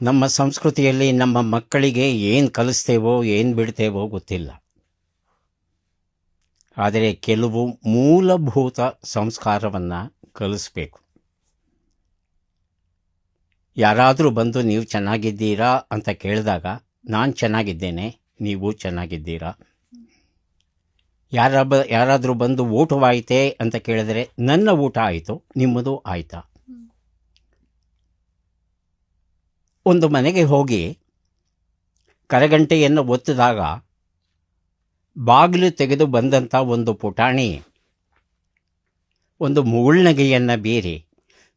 ನಮ್ಮ ಸಂಸ್ಕೃತಿಯಲ್ಲಿ ನಮ್ಮ ಮಕ್ಕಳಿಗೆ ಏನು ಕಲಿಸ್ತೇವೋ, ಏನು ಬಿಡ್ತೇವೋ ಗೊತ್ತಿಲ್ಲ. ಆದರೆ ಕೆಲವು ಮೂಲಭೂತ ಸಂಸ್ಕಾರವನ್ನು ಕಲಿಸ್ಬೇಕು. ಯಾರಾದರೂ ಬಂದು ನೀವು ಚೆನ್ನಾಗಿದ್ದೀರಾ ಅಂತ ಕೇಳಿದಾಗ, ನಾನು ಚೆನ್ನಾಗಿದ್ದೇನೆ, ನೀವು ಚೆನ್ನಾಗಿದ್ದೀರಾ? ಯಾರ ಬ ಯಾರಾದರೂ ಬಂದು ಊಟವಾಯಿತೇ ಅಂತ ಕೇಳಿದರೆ, ನನ್ನ ಊಟ ಆಯಿತು, ನಿಮ್ಮದು ಆಯಿತಾ? ಒಂದು ಮನೆಗೆ ಹೋಗಿ ಕರಗಂಟೆಯನ್ನು ಒತ್ತಿದಾಗ ಬಾಗಿಲು ತೆಗೆದು ಬಂದಂಥ ಒಂದು ಪುಟಾಣಿ, ಒಂದು ಮುಗುಳ್ನಗೆಯನ್ನು ಬೀರಿ,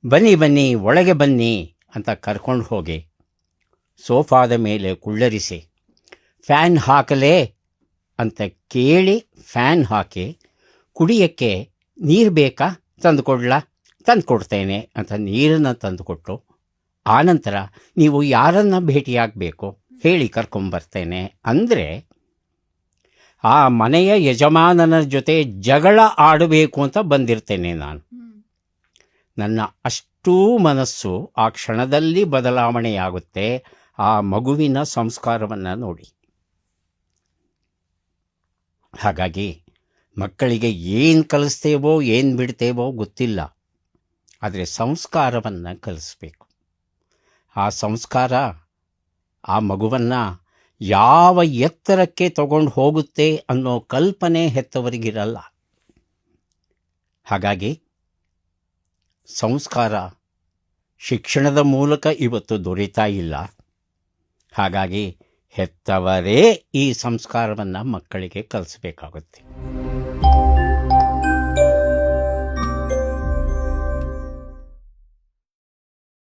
ಬನ್ನಿ ಬನ್ನಿ, ಒಳಗೆ ಬನ್ನಿ ಅಂತ ಕರ್ಕೊಂಡು ಹೋಗಿ ಸೋಫಾದ ಮೇಲೆ ಕುಳ್ಳರಿಸಿ, ಫ್ಯಾನ್ ಹಾಕಲೇ ಅಂತ ಕೇಳಿ ಫ್ಯಾನ್ ಹಾಕಿ ಕುಡಿಯೋಕ್ಕೆ ನೀರು ಬೇಕಾ ತಂದು ಕೊಡ್ಲಾ ತಂದು ಕೊಡ್ತೇನೆ ಅಂತ ನೀರನ್ನು ತಂದು ಕೊಟ್ಟು ಆನಂತರ ನೀವು ಯಾರನ್ನ ಭೇಟಿಯಾಗಬೇಕು ಹೇಳಿ ಕರ್ಕೊಂಬರ್ತೇನೆ ಅಂದರೆ ಆ ಮನೆಯ ಯಜಮಾನನ ಜೊತೆ ಜಗಳ ಆಡಬೇಕು ಅಂತ ಬಂದಿರ್ತೇನೆ ನಾನು. ನನ್ನ ಅಷ್ಟೂ ಮನಸ್ಸು ಆ ಕ್ಷಣದಲ್ಲಿ ಬದಲಾವಣೆಯಾಗುತ್ತೆ. ಆ ಮಗುವಿನ ಸಂಸ್ಕಾರವನ್ನು ನೋಡಿ. ಹಾಗಾಗಿ ಮಕ್ಕಳಿಗೆ ಏನು ಕಲಿಸ್ತೇವೋ, ಏನು ಬಿಡ್ತೇವೋ ಗೊತ್ತಿಲ್ಲ. ಆದರೆ ಸಂಸ್ಕಾರವನ್ನು ಕಲಿಸ್ಬೇಕು. ಆ ಸಂಸ್ಕಾರ, ಆ ಮಗುವನ್ನು ಯಾವ ಎತ್ತರಕ್ಕೆ ತಗೊಂಡು ಹೋಗುತ್ತೆ ಅನ್ನೋ ಕಲ್ಪನೆ ಹೆತ್ತವರಿಗಿರಲ್ಲ. ಹಾಗಾಗಿ ಸಂಸ್ಕಾರ ಶಿಕ್ಷಣದ ಮೂಲಕ ಇವತ್ತು ದೊರೀತಾ ಇಲ್ಲ. ಹಾಗಾಗಿ ಹೆತ್ತವರೇ ಈ ಸಂಸ್ಕಾರವನ್ನು ಮಕ್ಕಳಿಗೆ ಕಲಿಸ್ಬೇಕಾಗುತ್ತೆ.